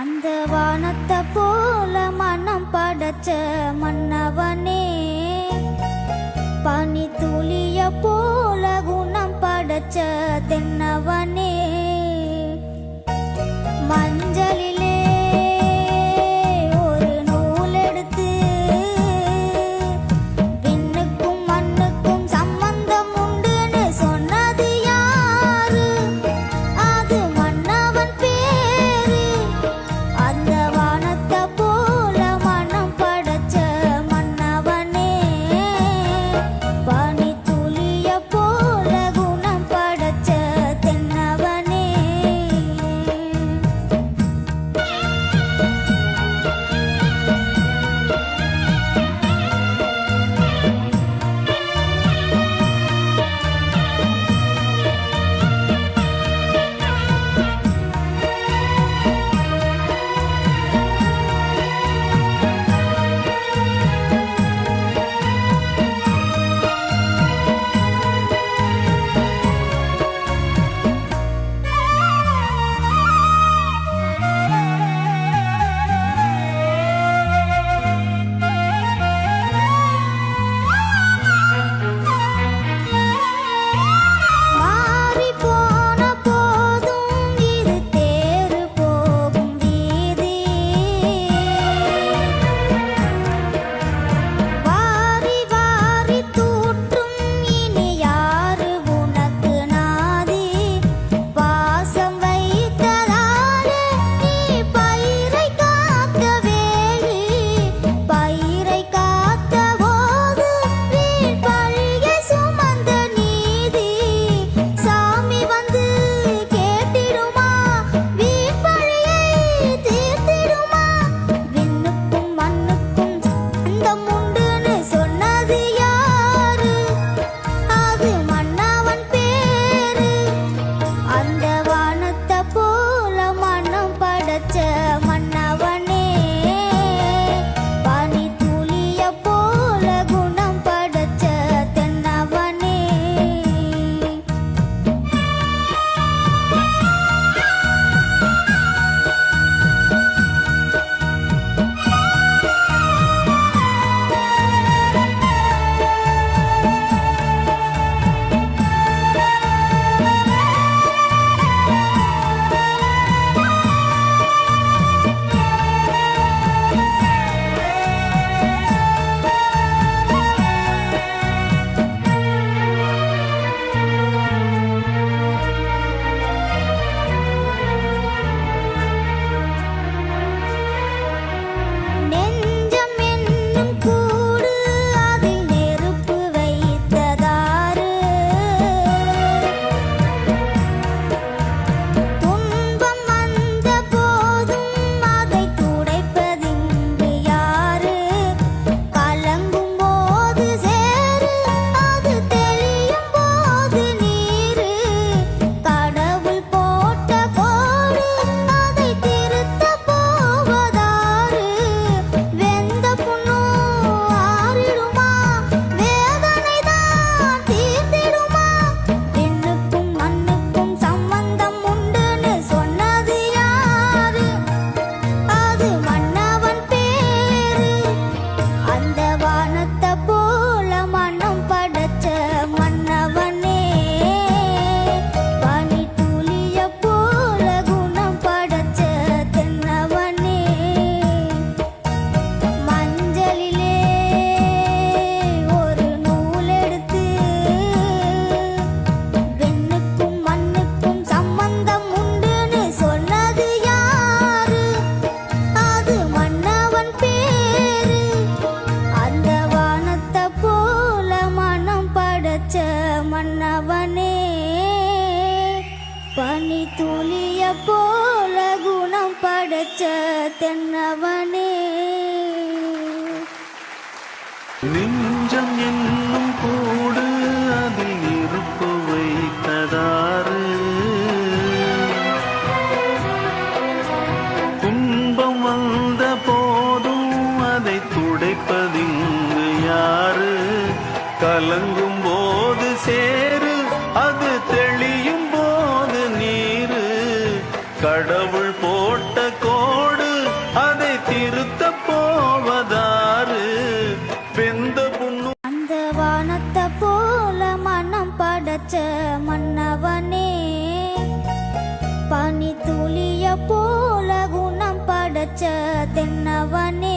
அந்த வானத்தை போல மனம் படைச்ச மன்னவனே. பனி துளிய போல குணம் படைச்ச தென்னவனே. மஞ்சளில் தென்னவனே திருத்த போவதாறு வெந்த புண்ணு அந்த வானத்தை போல மனம் படைச்ச மன்னவனே. பனி துளிய போல குணம் படைச்ச தென்னவனே.